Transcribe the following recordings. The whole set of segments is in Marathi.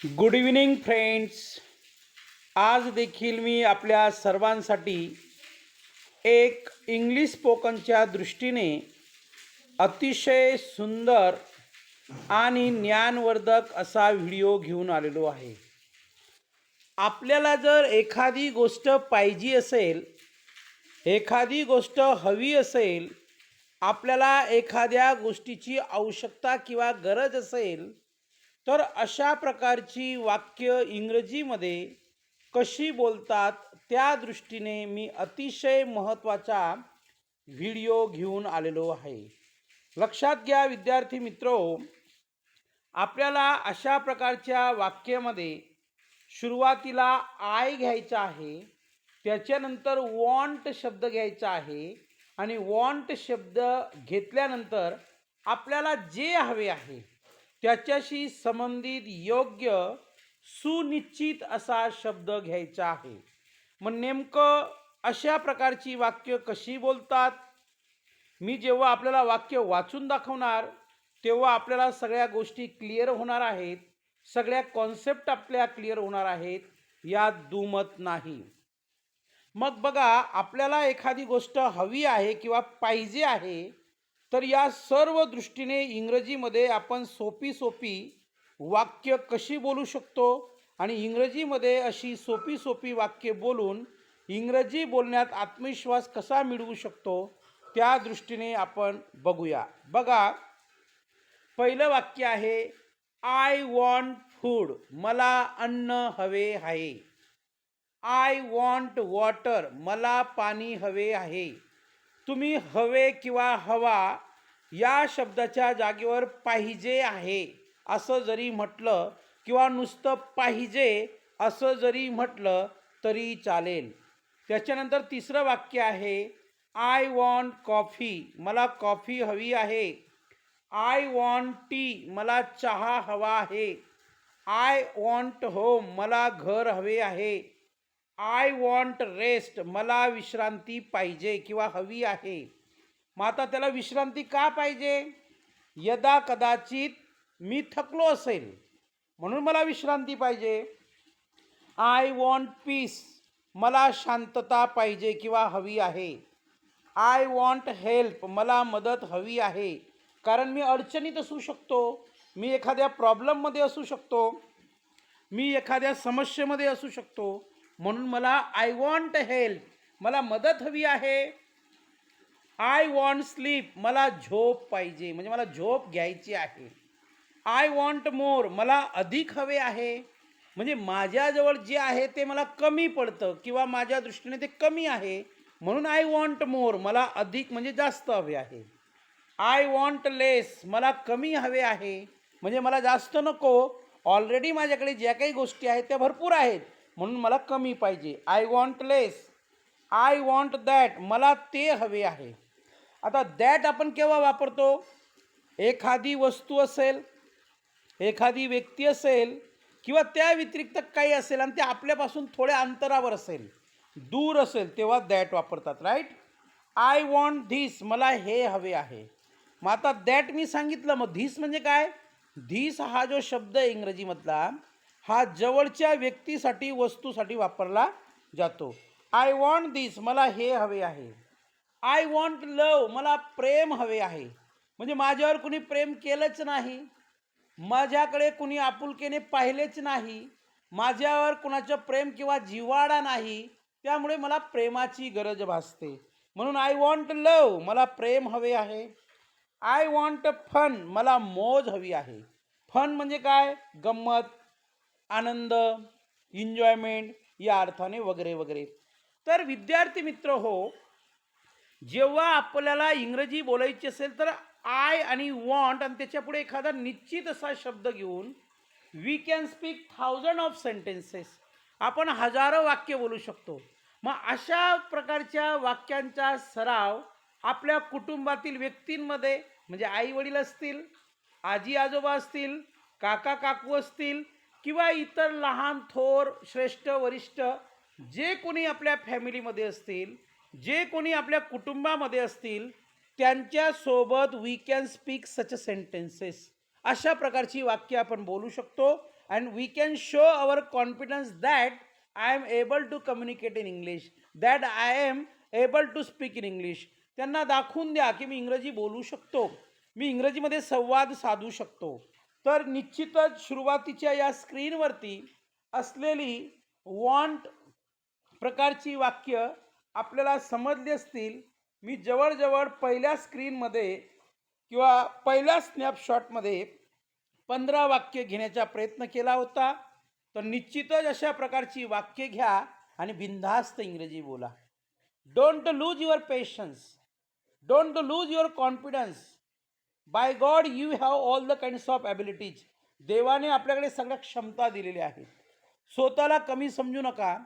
गुड इव्हिनिंग फ्रेंड्स आज देखील मी आपल्या सर्वांसाठी एक इंग्लिश स्पोकनच्या दृष्टीने अतिशय सुंदर आणि ज्ञानवर्धक असा व्हिडिओ घेऊन आलेलो आहे. आपल्याला जर एखादी गोष्ट पाहिजे असेल एखादी गोष्ट हवी असेल आपल्याला एखाद्या गोष्टीची आवश्यकता किंवा गरज असेल तर अशा प्रकारची वाक्य इंग्रजीमध्ये कशी बोलतात त्या दृष्टीने मी अतिशय महत्त्वाचा व्हिडिओ घेऊन आलेलो आहे. लक्षात घ्या विद्यार्थी मित्रो आपल्याला अशा प्रकारच्या वाक्यामध्ये सुरुवातीला आय घ्यायचा आहे त्याच्यानंतर वॉन्ट शब्द घ्यायचा आहे आणि वॉन्ट शब्द घेतल्यानंतर आपल्याला जे हवे आहे त्याच्याशी संबंधित योग्य सुनिश्चित असा शब्द घ्यायचा आहे. मग नेमकं अशा प्रकारची वाक्य कशी बोलतात? मी जेव्हा आपल्याला वाक्य वाचून दाखवणार तेव्हा आपल्याला सगळ्या गोष्टी क्लिअर होणार आहेत. सगळ्या कॉन्सेप्ट आपल्या क्लिअर होणार आहेत यात दुमत नाही. मग बघा आपल्याला एखादी गोष्ट हवी आहे किंवा पाहिजे आहे तर या सर्व दृष्टीने इंग्रजीमध्ये आपण सोपी सोपी वाक्य कशी बोलू शकतो आणि इंग्रजीमध्ये अशी सोपी सोपी वाक्य बोलून इंग्रजी बोलण्यात आत्मविश्वास कसा मिळवू शकतो त्या दृष्टीने आपण बघूया. बघा पहिलं वाक्य आहे आय वॉन्ट फूड मला अन्न हवे आहे. आय वॉन्ट वॉटर मला पाणी हवे आहे. तुम्ही हवे किंवा हवा या शब्दाच्या जागेवर पाहिजे आहे असं जरी म्हटलं किंवा नुसतं पाहिजे असं जरी म्हटलं तरी चालेल. त्याच्यानंतर तिसरं वाक्य आहे आय वॉन्ट कॉफी मला कॉफी हवी आहे. आय वॉन्ट टी मला चहा हवा आहे. आय वॉन्ट होम मला घर हवे आहे. आय वॉन्ट रेस्ट मला विश्रांती पाहिजे किंवा हवी आहे. मग आता त्याला विश्रांती का पाहिजे? यदा कदाचित मी थकलो असेल म्हणून मला विश्रांती पाहिजे. आय वॉन्ट पीस मला शांतता पाहिजे किंवा हवी आहे. आय वॉन्ट हेल्प मला मदत हवी आहे. कारण मी अडचणीत असू शकतो मी एखाद्या प्रॉब्लेममध्ये असू शकतो मी एखाद्या समस्येमध्ये असू शकतो. म्हणून मला आय वॉन्ट हेल्प मला मदत हवी आहे. आय वॉन्ट स्लीप मला झोप पाहिजे. म्हणजे मला झोप घ्यायची आहे. आय वॉन्ट मोर मला अधिक हवे आहे. म्हणजे माझ्याजवळ जे आहे ते मला कमी पडतं किंवा माझ्या दृष्टीने ते कमी आहे. म्हणून आय वॉन्ट मोर मला अधिक म्हणजे जास्त हवे आहे. आय वॉन्ट लेस मला कमी हवे आहे. म्हणजे मला जास्त नको. ऑलरेडी माझ्याकडे ज्या काही गोष्टी आहेत त्या भरपूर आहेत. म्हणून मला कमी पाहिजे. I want less I want that मला ते हवे आहे. आता दॅट आपण केव्हा वापरतो? एखादी वस्तू असेल एखादी व्यक्ती असेल किंवा त्या व्यतिरिक्त काही असेल आणि ते आपल्यापासून थोड्या अंतरावर असेल दूर असेल तेव्हा दॅट वापरतात राईट आय वॉन्ट धिस मला हे हवे आहे. मग आता दॅट मी सांगितलं मग धिस म्हणजे काय? धिस हा जो शब्द आहे इंग्रजीमधला हा जवळच्या व्यक्तीसाठी वस्तूसाठी वापरला जातो. आय वॉन्ट दिस मला हे हवे आहे. आय वॉन्ट लव मला प्रेम हवे आहे. म्हणजे माझ्यावर कुणी प्रेम केलंच नाही. माझ्याकडे कुणी आपुलकेने पाहिलेच नाही. माझ्यावर कुणाचं प्रेम किंवा जिवाडा नाही. त्यामुळे मला प्रेमाची गरज भासते. म्हणून आय वॉन्ट लव मला प्रेम हवे आहे. आय वॉन्ट फन मला मोज हवी आहे. फन म्हणजे काय? गंमत. आनंद एन्जॉयमेंट या अर्थाने वगैरे वगैरे. तर विद्यार्थी मित्र हो जेव्हा आपल्याला इंग्रजी बोलायची असेल तर आय आणि वॉन्ट आणि त्याच्यापुढे एखादा निश्चित असा शब्द घेऊन we can speak thousand of sentences आपण हजारो वाक्य बोलू शकतो. मग अशा प्रकारच्या वाक्यांचा सराव आपल्या कुटुंबातील व्यक्तींमध्ये म्हणजे आई वडील असतील आजी आजोबा असतील काका काकू असतील किंवा इतर लहान थोर श्रेष्ठ वरिष्ठ जे कोणी आपल्या फॅमिलीमध्ये असतील जे कोणी आपल्या कुटुंबामध्ये असतील त्यांच्यासोबत we can speak such sentences अशा प्रकारची वाक्य आपण बोलू शकतो and we can show our confidence that I am able to communicate in English that I am able to speak in English त्यांना दाखवून द्या की मी इंग्रजी बोलू शकतो. मी इंग्रजीमध्ये संवाद साधू शकतो. तर निश्चितच सुरुवातीच्या या स्क्रीनवरती असलेली वॉन्ट प्रकारची वाक्य आपल्याला समजली असतील. मी जवळजवळ पहिल्या स्क्रीनमध्ये किंवा पहिल्या स्नॅपशॉटमध्ये पंधरा वाक्य घेण्याचा प्रयत्न केला होता. तर निश्चितच अशा प्रकारची वाक्य घ्या आणि बिनधास्त इंग्रजी बोला. Don't lose your patience don't lose your confidence by god you have all the kinds of abilities देवाने आपल्याकडे सगळ्या क्षमता दिलेल्या आहेत. स्वतःला कमी समजू नका.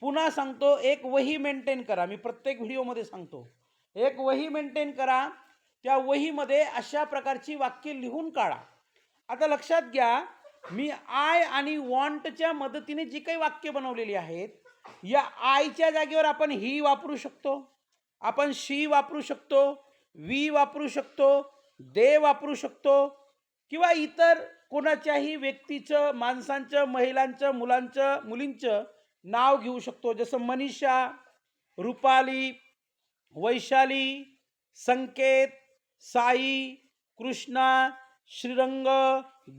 पुन्हा सांगतो एक वही मेंटेन करा. मी प्रत्येक व्हिडिओमध्ये सांगतो. एक वही मेंटेन करा. त्या वहीमध्ये अशा प्रकारची वाक्य लिहून काढा. आता लक्षात घ्या मी आय आणि वॉन्टच्या मदतीने जी काही वाक्य बनवलेली आहेत या आयच्या जागेवर आपण ही वापरू शकतो. आपण शी वापरू शकतो. वी वापरू शकतो. दे वापरू शकतो किंवा इतर कोणाच्याही व्यक्तीचं माणसांचं महिलांचं मुलांचं मुलींचं नाव घेऊ शकतो. जसं Manisha Rupali Vaishali Sanket Sai Krishna Shrirang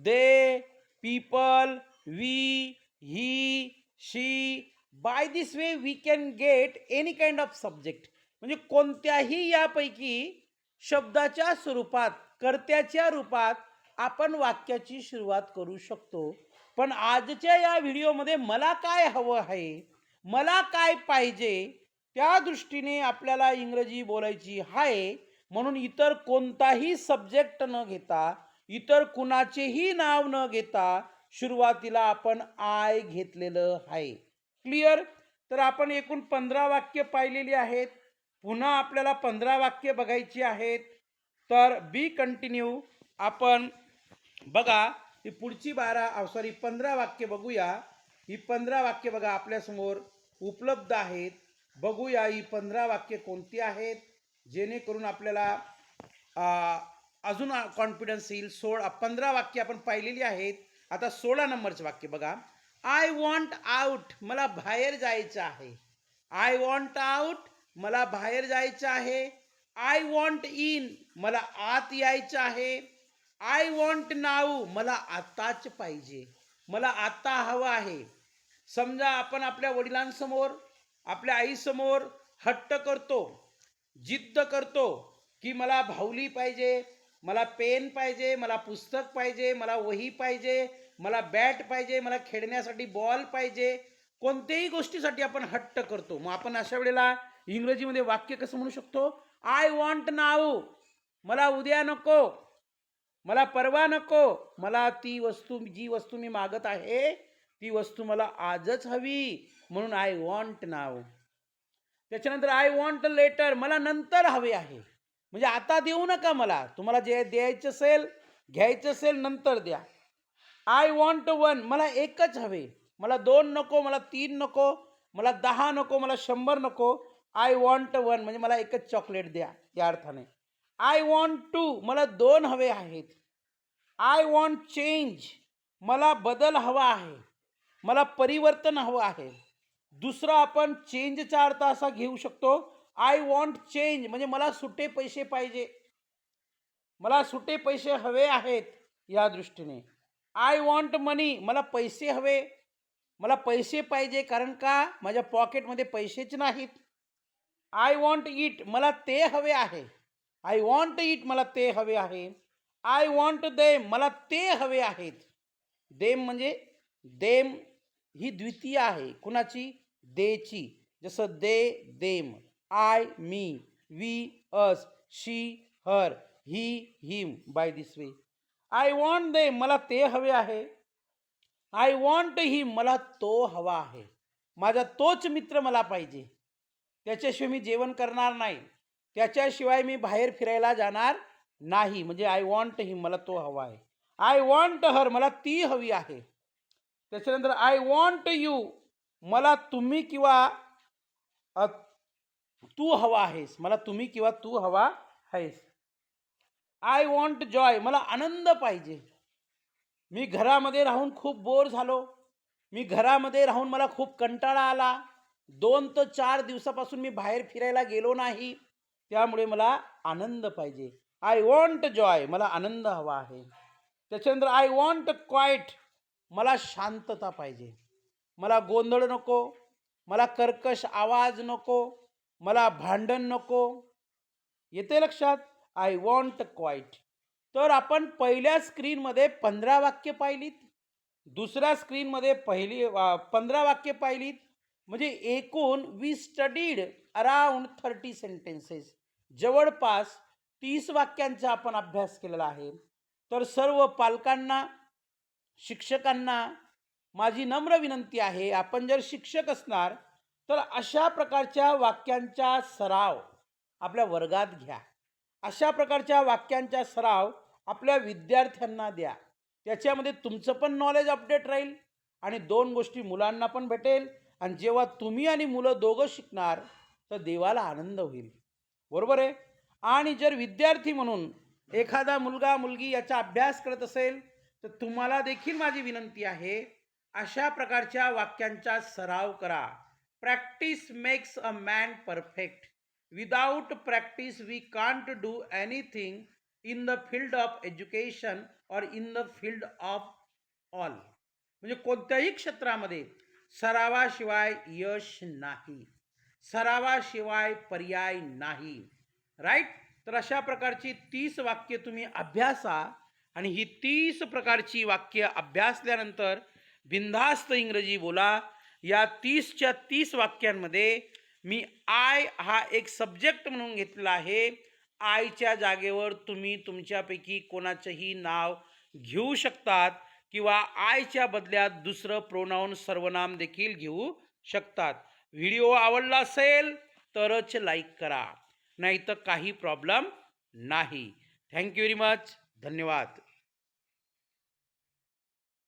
they people we he she. By this way we can get any kind of subject म्हणजे कोणत्याही यापैकी शब्दाच्या स्वरूपात कर्त्याच्या रूपात आपण वाक्याची सुरुवात करू शकतो. पण आजच्या या व्हिडिओमध्ये मला काय हवं आहे मला काय पाहिजे त्या दृष्टीने आपल्याला इंग्रजी बोलायची आहे. म्हणून इतर कोणताही सब्जेक्ट न घेता इतर कुणाचेही नाव न घेता सुरुवातीला आपण आय घेतलेलं आहे. क्लिअर तर आपण एकूण पंधरा वाक्य पाहिलेली आहेत. पुन्हा आपल्याला पंधरा वाक्य बघायची आहेत. तर बी कंटिन्यू आपण बघा ही पुढची बारा सॉरी पंधरा वाक्य बघूया. ही पंधरा वाक्य बघा आपल्यासमोर उपलब्ध आहेत. बघूया ही पंधरा वाक्य कोणती आहेत. जेणेकरून आपल्याला अजून कॉन्फिडन्स येईल. सोळा पंधरा वाक्य आपण पाहिलेली आहेत. आता सोळा नंबरचं वाक्य बघा. आय वॉन्ट आउट मला बाहेर जायचं आहे. आय वॉन्ट आउट मला बाहेर जायचं आहे. आय वॉन्ट इन मला आत यायचं आहे. आय वॉन्ट नाऊ मला आताच पाहिजे. मला आत्ता हवं आहे. समजा आपण आपल्या वडिलांसमोर आपल्या आईसमोर हट्ट करतो जिद्द करतो की मला भाऊली पाहिजे मला पेन पाहिजे मला पुस्तक पाहिजे मला वही पाहिजे मला बॅट पाहिजे मला खेळण्यासाठी बॉल पाहिजे. कोणत्याही गोष्टीसाठी आपण हट्ट करतो. मग आपण अशा वेळेला इंग्रजीमध्ये वाक्य कसं म्हणू शकतो? आय वॉन्ट नाऊ मला उद्या नको. मला परवा नको. मला ती वस्तू जी वस्तू मी मागत आहे ती वस्तू मला आजच हवी. म्हणून आय वॉन्ट नाव त्याच्यानंतर आय वॉन्ट लेटर मला नंतर हवे आहे. म्हणजे आता देऊ नका मला. तुम्हाला जे द्यायचं असेल घ्यायचं असेल नंतर द्या. आय वॉन्ट वन मला एकच हवे. मला दोन नको मला तीन नको मला दहा नको मला शंभर नको. आय वॉन्ट वन म्हणजे मला एकच चॉकलेट द्या या अर्थाने. आय वॉन्ट टू मला दोन हवे आहेत. आय वॉन्ट चेंज मला बदल हवा आहे. मला परिवर्तन हवं आहे. दुसरा आपण चेंजचा अर्थ असा घेऊ शकतो आय वॉन्ट चेंज म्हणजे मला सुटे पैसे पाहिजे. मला सुटे पैसे हवे आहेत या दृष्टीने. आय वॉन्ट मनी मला पैसे हवे. मला पैसे पाहिजे कारण का? माझ्या पॉकेटमध्ये पैसेच नाहीत. आय वॉन्ट इट मला ते हवे आहे. आय वॉन्ट इट मला ते हवे आहे. आय वॉन्ट देम मला ते हवे आहेत. देम म्हणजे देम ही द्वितीय आहे. कुणाची? देची. जसं they them I me we us she her he him by this way I want they मला ते हवे आहे. आय वॉन्ट ही मला तो हवा आहे. माझा तोच मित्र मला पाहिजे. त्याच्याशिवाय मी जेवण करणार नाही. त्याच्याशिवाय मी बाहेर फिरायला जाणार नाही. म्हणजे आय वॉन्ट हिम मला तो हवा आहे. आय वॉन्ट हर मला ती हवी आहे. त्याच्यानंतर आय वॉन्ट यू मला तुम्ही किंवा तू हवा आहेस. मला तुम्ही किंवा तू हवा आहेस. आय वॉन्ट जॉय मला आनंद पाहिजे. मी घरामध्ये राहून खूप बोर झालो. मी घरामध्ये राहून मला खूप कंटाळा आला. दोन ते चार दिवसापासून मी बाहेर फिरायला गेलो नाही. त्यामुळे मला आनंद पाहिजे. आय वॉन्ट जॉय मला आनंद हवा आहे. त्याच्यानंतर आय वॉन्ट क्वाईट मला शांतता पाहिजे. मला गोंधळ नको. मला कर्कश आवाज नको. मला भांडण नको. येते लक्षात? आय वॉन्ट क्वाईट तर आपण पहिल्या स्क्रीनमध्ये पंधरा वाक्य पाहिलीत. दुसऱ्या स्क्रीनमध्ये पहिली पंधरा वाक्य पाहिलीत. म्हणजे एकूण we studied around thirty sentences जवळपास तीस वाक्यांचा आपण अभ्यास केलेला आहे. तर सर्व पालकांना शिक्षकांना माझी नम्र विनंती आहे आपण जर शिक्षक असणार तर अशा प्रकारच्या वाक्यांचा सराव आपल्या वर्गात घ्या. अशा प्रकारच्या वाक्यांचा सराव आपल्या विद्यार्थ्यांना द्या. त्याच्यामध्ये तुमचं पण नॉलेज अपडेट राहील आणि दोन गोष्टी मुलांना पण भेटेल. आणि जेव्हा तुम्ही आणि मुलं दोघं शिकणार तर देवाला आनंद होईल. बरोबर आहे? आणि जर विद्यार्थी म्हणून एखादा मुलगा मुलगी याचा अभ्यास करत असेल तर तुम्हाला देखील माझी विनंती आहे अशा प्रकारच्या वाक्यांचा सराव करा. Practice makes a man perfect without practice we can't do anything in the field of education और in the field of all म्हणजे कोणत्याही क्षेत्रामध्ये सरावाशिवाय यश नाही. सरावाशिवाय पर्याय नाही. राईट तर अशा प्रकारची तीस वाक्य तुम्ही अभ्यासा आणि ही तीस प्रकारची वाक्य अभ्यासल्यानंतर बिनधास्त इंग्रजी बोला. या तीसच्या तीस वाक्यांमध्ये मी आय हा एक सब्जेक्ट म्हणून घेतलेला आहे. आयच्या जागेवर तुम्ही तुमच्यापैकी कोणाचंही नाव घेऊ शकतात. किंवा आयच्या बदल्यात दुसरं प्रोनाऊन सर्वनाम देखील घेऊ शकतात. व्हिडिओ आवडला असेल तरच लाईक करा. नाही तर काही प्रॉब्लेम नाही. थँक्यू व्हेरी मच धन्यवाद.